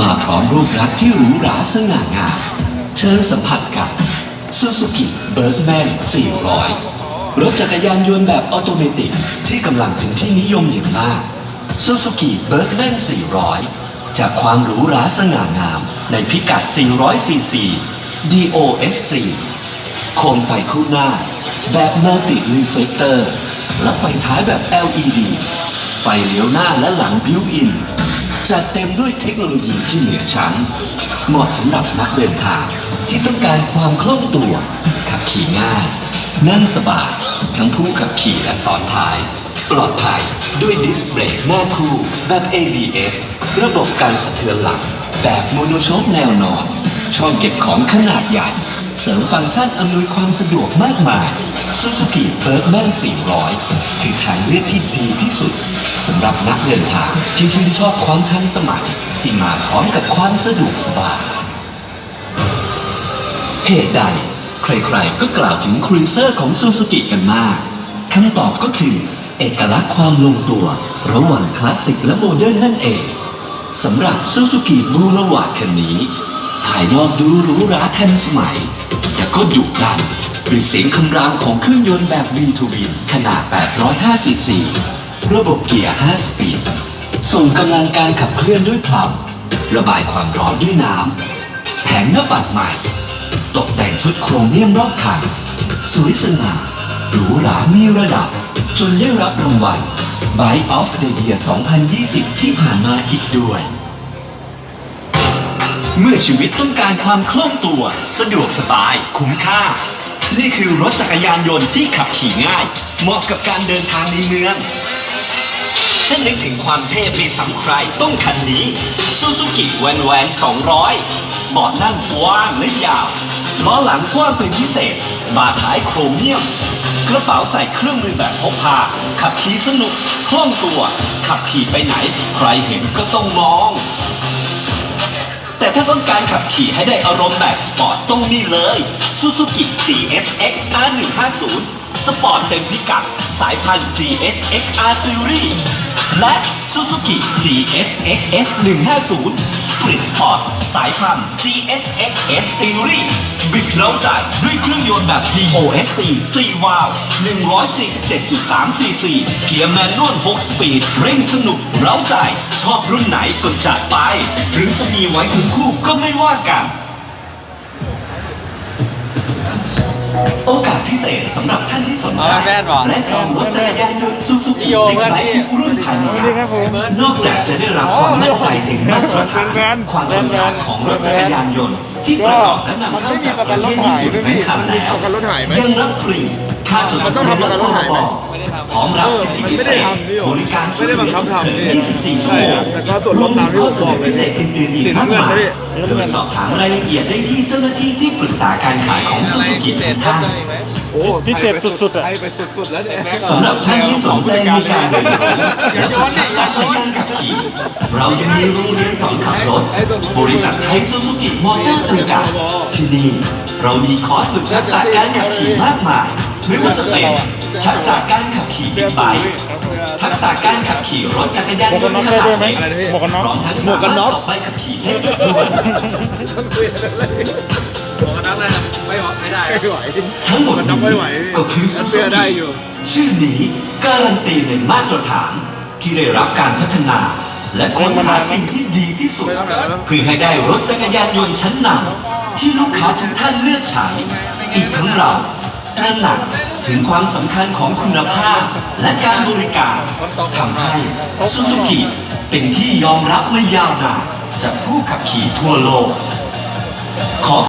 มาพร้อมรูปลักษณ์ที่หรูหราสง่างามเชิญสัมผัสกับ Suzuki Bergman 400 รถจักรยานยนต์แบบออโตเมติกที่กำลังเป็นที่นิยมอย่างมาก Suzuki Bergman 400 จากความหรูหราสง่างามในพิกัด 400 cc DOSC โคมไฟคู่หน้า แบบ Multi Reflector และไฟท้ายแบบ LED ไฟเลี้ยวหน้าและหลังบิวอิน จัดเต็มด้วยเทคโนโลยีที่เหนือชั้น เหมาะสำหรับนักเดินทางที่ต้องการความคล่องตัว ขับขี่ง่าย นั่งสบายทั้งผู้ขับขี่และซ้อนท้าย ปลอดภัยด้วยดิสเบรกหน้าคู่แบบ ABS ระบบการสะเทือนหลัง แบบโมโนโชคแนวนอน ช่องเก็บของขนาดใหญ่ เสริมฟังก์ชันอำนวยความสะดวกมากมาย Suzuki Bergman 400 คือทางเลือกที่ดีที่สุดำหรับนักเดินทางที่ชื่นชอบความทันสมัยที่มาพร้อมกับความสะดวกสบายเหตุใด ใครๆก็กล่าวถึงครูเซอร์ของซูซูกิกันมากคำตอบก็คือ เอกลักษณ์ความลงตัว ระหว่างคลาสสิกและโมเดิร์นนั่นเองสำหรับซูซูกิบูรวาคันนี้ภายนอกดูหรูหราทันสมัย แต่ก็ดุดันด้วยเสียงคำรามของเครื่องยนต์แบบ V2V ขนาด805ซีซี ระบบเกียร์ 5 สปีด ส่งกำลังการขับเคลื่อนด้วยพลังระบายความร้อนด้วยน้ำ แผงหน้าปัดใหม่ ตกแต่งชุดโครเมียมรอบคันสวยสง่าหรูหรามีระดับ จนได้รับรางวัล Bike of the Year 2020 ที่ผ่านมาอีกด้วย เมื่อชีวิตต้องการความคล่องตัว สะดวกสบาย คุ้มค่า นี่คือรถจักรยานยนต์ที่ขับขี่ง่าย เหมาะกับการเดินทางในเมือง ฉันนึกถึงความเท่ไม่ซ้ำใครต้องคันนี้ Suzuki Van Van 200 เบาะนั่งกว้างและยาว ล้อหลังกว้างเป็นพิเศษ บาท้ายโครเมียม กระเป๋าใส่เครื่องมือแบบพกพา ขับขี่สนุก คล่องตัว ขับขี่ไปไหน ใครเห็นก็ต้องมอง แต่ถ้าต้องการขับขี่ให้ได้อารมณ์แบบสปอร์ตต้องนี่เลย Suzuki GSX R150 สปอร์ตเต็มพิกัดสายพันธุ์ GSX R Series และ Suzuki GSX S150 Split Sport สายพันธุ์ GSX S Series บิดเร้าใจด้วยเครื่องยนต์แบบ DOSC 4วาล์ว147.3 cc เกียร์แมนนวล6สปีด เร่งสนุกเร้าใจ ชอบรุ่นไหนก็จัดไป หรือจะมีไว้ถึงคู่ก็ไม่ว่ากัน โอกาส เศษสำหรับท่านที่สนใจอ๋อแม่นว่ะและจองรถจักรยานยนต์ซูซูกิโยเล็กเพื่อนไบพี่ทุกรุ่นภายในงานนอกจากจะได้รับความมั่นใจถึงมาตรฐานความทนทานของรถจักรยานยนต์ ที่ประกอบและนำเข้าจากประเทศญี่ปุ่นเป็นคันแล้วประกันรถหายไหมยังรับฟรีค่าจดมันต้องทำประกันรถหายไหมพร้อมรับสิทธิพิเศษบริการช่วยเหลือฉุกเฉิน 24 ชั่วโมงแต่ก็ส่วนลดตามที่ข้ผอมเสบนอกอเลยพิเศษอื่นๆอีกมากมายโดยสอบถามรายละเอียดได้ที่เจ้าหน้าที่ที่ปรึกษาการขายของซูซูกิทุกท่าน โอ้พิเศษสุดๆอะ ให้ไปสุดๆแล้วเนี่ยสำหรับท่านที่สนใจในการเรียนรู้และฝึกทักษะในการขับขี่ เรายังมีโรงเรียนสอนขับรถ บริษัทไทยซูซูกิมอเตอร์จำกัด ที่นี่ เรามีคอร์สฝึกทักษะการขับขี่มากมาย ไม่ว่าจะเป็นทักษะการขับขี่บิ๊กไบค์ทักษะการขับขี่รถจักรยานยนต์ขนาดเล็กหมวกกันน็อกพร้อมทั้งสามารถสอบใบขับขี่ได้ด้วยผมก็นั่ง ได้นะไม่ไหวไม่ได้ไม่ไหวทั้งหมดมันนับไม่ไหวนี้ก็คือซูเสื้ซูอได้กิอยู่ชื่อนี้การันตีในมาตรฐานที่ได้รับการพัฒนา และค้นหาสิ่งที่ดีที่สุด เพื่อให้ได้รถจักรยานยนต์ชั้นนำที่ลูกค้าทุกท่านเลือกใช้อีกทั้งเราตระหนักถึงความสำคัญของคุณภาพ และการบริการทำให้ซูซูกิเป็นที่ยอมรับมายาวนานจากผู้ขับขี่ทั่วโลกขอ